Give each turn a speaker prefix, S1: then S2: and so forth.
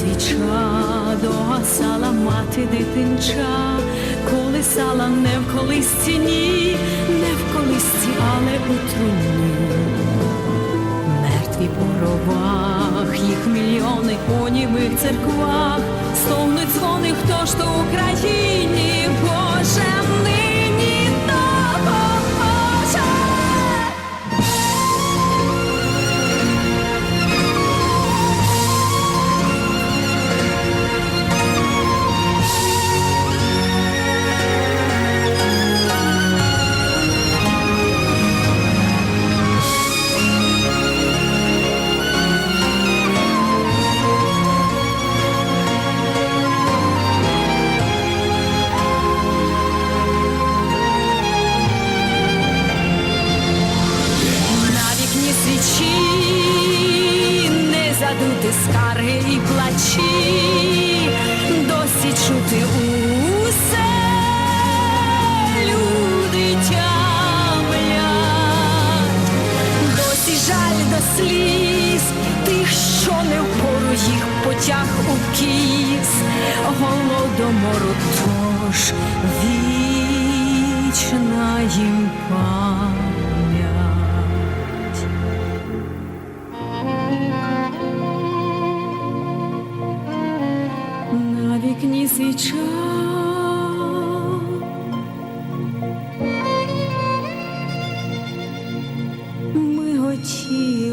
S1: свіча догасала мати дитинча, колисала не в колисці, ні, не в колисці, але у труні. Мертві по ровах, їх мільйони у німих церквах, стовни дзвони, хто ж то Україні, задути скарги і плачі, досі чути усе люди тямлять, досі жаль до сліз тих, що не впору їх потяг у кіс, голодомору тож вічна їм пам'ять. вікні свіча. Ми готіли.